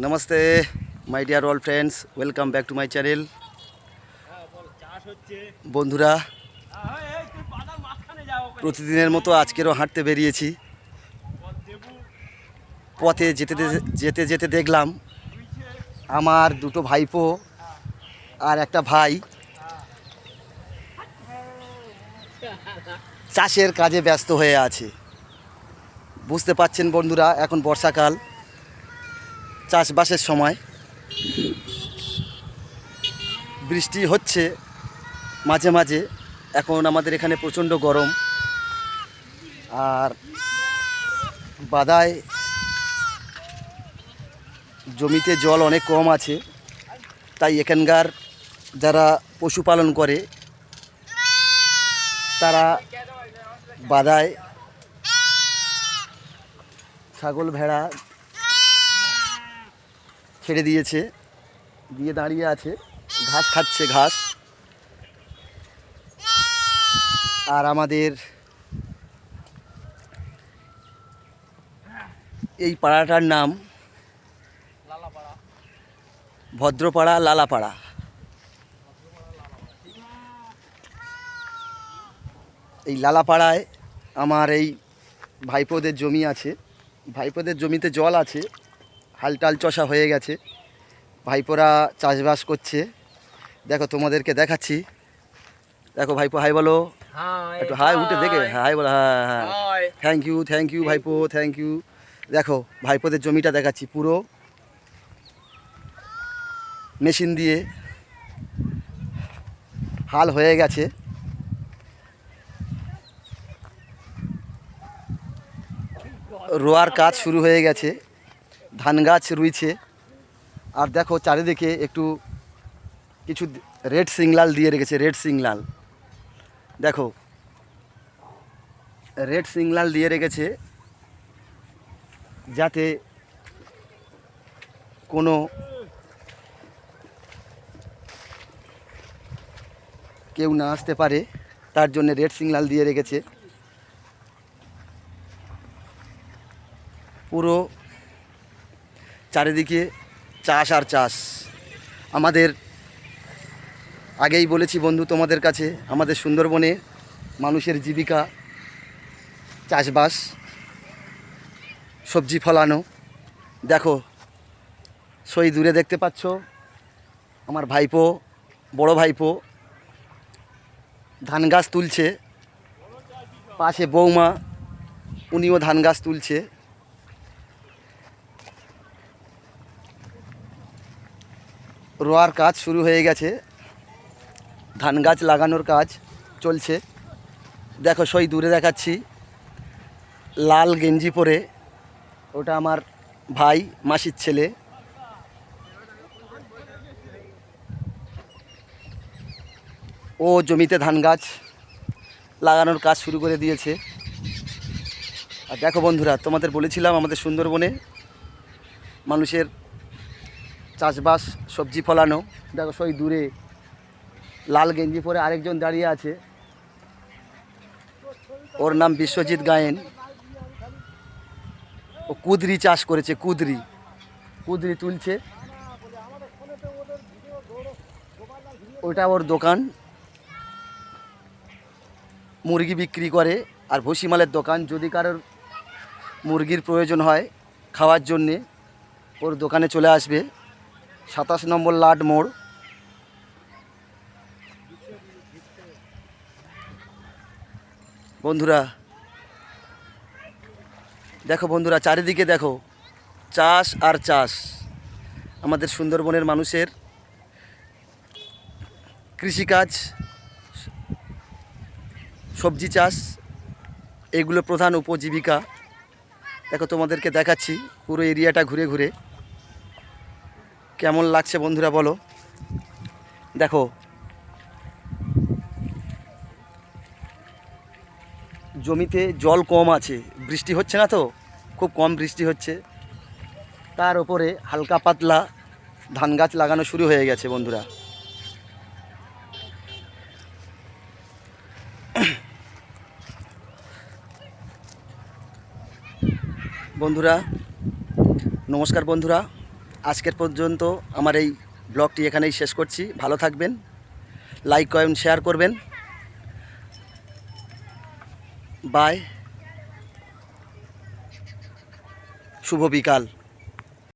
Namaste my dear all friends welcome back to my channel বন্ধুরা, প্রতিদিনের মতো আজকেরও হাঁটতে বেরিয়েছি। পথে যেতে যেতে যেতে দেখলাম আমার দুটো ভাইপো আর একটা ভাই। চাষের কাজে ব্যস্ত হয়ে আছে। বুঝতে পাচ্ছেন বন্ধুরা, এখন বর্ষাকাল। চাষবাসের সময় বৃষ্টি হচ্ছে মাঝে মাঝে। এখন আমাদের এখানে প্রচণ্ড গরম। আর বাদায় জমিতে জল অনেক কম আছে। তাই এখানকার যারা পশুপালন করে, তারা বাদায় ছাগল ভেড়া ছেড়ে দিয়েছে, দিয়ে দাঁড়িয়ে আছে, ঘাস খাচ্ছে, ঘাস। আর আমাদের এই পাড়াটার নাম ভদ্রপাড়া লালাপাড়া। এই লালাপাড়ায় আমার এই ভাইপোদের জমি আছে। ভাইপোদের জমিতে জল আছে। হালটাল চষা হয়ে গেছে। ভাইপোরা চাষবাস করছে। দেখো তোমাদেরকে দেখাচ্ছি। দেখো ভাইপো হাই বলো। একটু হাই উঠে দেখে হাই। বলো হ্যাঁ হ্যাঁ থ্যাংক ইউ থ্যাংক ইউ ভাইপো থ্যাংক ইউ দেখো ভাইপোদের জমিটা দেখাচ্ছি পুরো। মেশিন দিয়ে। হাল হয়ে গেছে। রোয়ার কাজ শুরু হয়ে গেছে। ধান গাছ রুইছে। আর দেখো চারিদিকে একটু কিছু রেড সিংলাল দিয়ে রেখেছে, রেড সিংলাল দেখো, রেড সিগনাল দিয়ে রেখেছে যাতে কোনো কেউ না আসতে পারে, তার জন্য রেড সিগনাল দিয়ে রেখেছে। পুরো চারিদিকে চাষ আর চাষ। আমাদের আগেই বলেছি বন্ধু তোমাদের কাছে, আমাদের সুন্দরবনে মানুষের জীবিকা, চাষবাস, সবজি ফলানো। দেখো, সই দূরে দেখতে পাচ্ছ, আমার ভাইপো, বড় ভাইপো ধান গাছ তুলছে, পাশে বৌমা, উনিও ধান গাছ তুলছে। রোয়ার কাজ শুরু হয়ে গেছে। ধান গাছ লাগানোর কাজ চলছে। দেখো, সই দূরে দেখাচ্ছি। লাল গেঞ্জি পরে ওটা আমার ভাই, মাসির ছেলে। ও জমিতে ধান গাছ লাগানোর কাজ শুরু করে দিয়েছে। আর দেখো বন্ধুরা, তোমাদের বলেছিলাম আমাদের সুন্দরবনে মানুষের চাষবাস, সবজি ফলানো। দেখো সই দূরে, লাল গেঞ্জি পরে আরেকজন দাঁড়িয়ে আছে। ওর নাম বিশ্বজিৎ গায়েন। ও কুদরি চাষ করেছে, কুদরি। কুদরি তুলছে। ওটা ওর দোকান। মুরগি বিক্রি করে আর ভুসিমালের দোকান। যদি কারোর মুরগির প্রয়োজন হয় খাওয়ার জন্যে, ওর দোকানে চলে আসবে। সাতাশ নম্বর লাট মোড়। বন্ধুরা, দেখো বন্ধুরা, চারিদিকে দেখো, চাষ আর চাষ। আমাদের সুন্দরবনের মানুষের কৃষিকাজ, সবজি চাষ, এগুলো প্রধান উপজীবিকা। দেখো তোমাদেরকে দেখাচ্ছি, পুরো এরিয়াটা ঘুরে ঘুরে। কেমন লাগছে বন্ধুরা বলো? দেখো। জমিতে জল কম আছে, বৃষ্টি হচ্ছে না তো? খুব কম বৃষ্টি হচ্ছে। তার ওপরে হালকা পাতলা ধান গাছ লাগানো শুরু হয়ে গেছে বন্ধুরা। বন্ধুরা, নমস্কার বন্ধুরা। আজকের পর্যন্ত আমার এই ব্লগটি এখানেই শেষ করছি। ভালো থাকবেন, লাইক করেন শেয়ার করবেন। বাই। শুভ বিকাল।